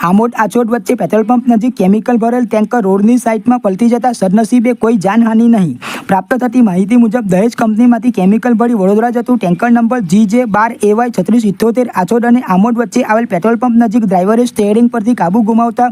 આમોદ આછોડ વચ્ચે petrol pump નજીક chemical ભરેલ ટેન્કર રોડની સાઇડમાં પલટી જતા સદનસીબે કોઈ જાનહાનિ નહીં. પ્રાપ્ત થતી માહિતી મુજબ, દહેજ કંપનીમાંથી કેમિકલ ભરી વડોદરા જતું ટેન્કર નંબર જી જે બાર એવાય છત્રીસ ઇઠ્યોતેર આચોડ અને આમોદ વચ્ચે આવેલ પેટ્રોલ પંપ નજીક ડ્રાઈવરે સ્ટેરિંગ પરથી કાબુ ગુમાવતા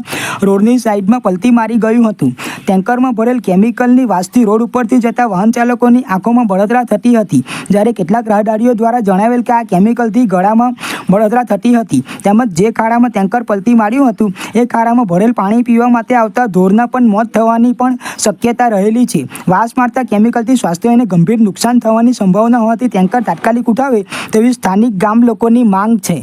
રોડની સાઈડમાં પલટી મારી ગયું હતું. ટેન્કરમાં ભરેલ કેમિકલની વાસથી રોડ ઉપરથી જતા વાહન ચાલકોની આંખોમાં બળતરા થતી હતી. જ્યારે કેટલાક રાહદારીઓ દ્વારા જણાવેલ કે આ કેમિકલથી ગળામાં બળતરા થતી હતી. તેમજ જે ખાડામાં ટેન્કર પલટી માર્યું હતું, એ ખાડામાં ભરેલ પાણી પીવા માટે આવતા ઢોરના પણ મોત થવાની પણ શક્યતા રહેલી છે. વાસ મારતા કેમિકલથી સ્વાસ્થ્યને ગંભીર નુકસાન થવાની સંભાવના હોવાથી ટેન્કર તાત્કાલિક ઉઠાવે તેવી સ્થાનિક ગામ લોકોની માંગ છે.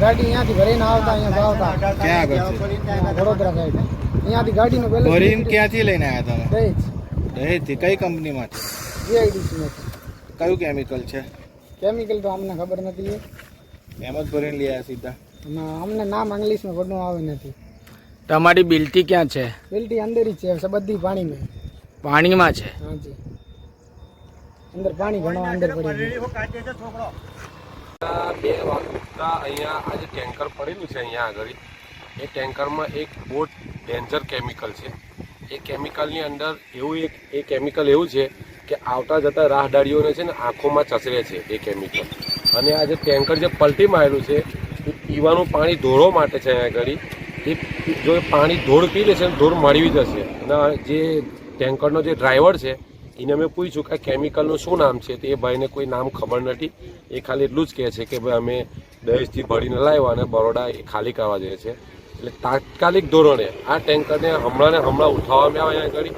ગાડી અહીંયાથી ભરીને આવતા અહીંયા આવતા. ક્યાં આગળ છે? વડોદરા સાઈડ અહીંયાથી ગાડીનું બેલેન્સ ભરીને ક્યાંથી લઈને આવ્યા તમે? દહેજ. દહેજથી? કઈ કંપનીમાંથી જીઆઈડીસી કયું કેમિકલ છે? કેમિકલ તો અમને ખબર નથી એમ જ ભરીને લઈ આવ્યા સીધા? ના અમને નામ ઇંગ્લિશમાં ઘણું આવે નથી. તમારી બિલ્ટી ક્યાં છે? બિલ્ટી અંદર જ છે બધી પાણીમાં. પાણીમાં છે? હાજી અંદર પાણી ઘણો અંદર પડી ગયું આ બે વાગતા અહીંયા આજે ટેન્કર પડેલું છે અહીંયા આગળ. એ ટેન્કરમાં એક બહુ ડેન્જર કેમિકલ છે. એ કેમિકલની અંદર એવું એક, એ કેમિકલ એવું છે કે આવતા જતા રાહદારીઓને છે ને આંખોમાં ચસરે છે એ કેમિકલ. અને આ જે ટેન્કર જે પલટી મારેલું છે, એ પીવાનું પાણી ધોળો માટે છે અહીંયા આગળ. એ જો પાણી ધોળ પી લેશે ને ધોળ મળી જશે. અને જે ટેન્કરનો જે ડ્રાઈવર છે એને મેં પૂછ્યું કે આ કેમિકલનું શું નામ છે? તો એ ભાઈને કોઈ નામ ખબર નથી. એ ખાલી એટલું જ કહે છે કે ભાઈ અમે દહેજથી ભરીને લાવ્યા અને બરોડા એ ખાલી કરવા જઈએ છે. એટલે તાત્કાલિક ધોરણે આ ટેન્કરને હમણાં ને હમણાં ઉઠાવવામાં આવે અહીંયા આગળ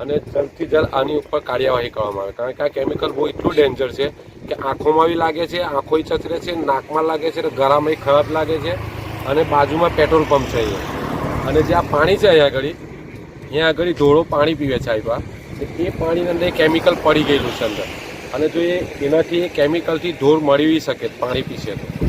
અને જલ્દથી જલ્દ આની ઉપર કાર્યવાહી કરવામાં આવે. કારણ કે આ કેમિકલ બહુ એટલું ડેન્જર છે કે આંખોમાં બી લાગે છે, આંખોય ચચરે છે, નાકમાં લાગે છે ગળામાં ખરાબ લાગે છે અને બાજુમાં પેટ્રોલ પંપ છે અહીંયા. અને જે આ પાણી છે અહીંયા આગળ અહીંયા આગળ ધોળો પાણી પીવે છે આવ્યા એ પાણીની અંદર કેમિકલ પડી ગયેલું છે અંદર. અને જો એ એનાથી એ કેમિકલથી ધોર મળી શકે, પાણી પીશે તો.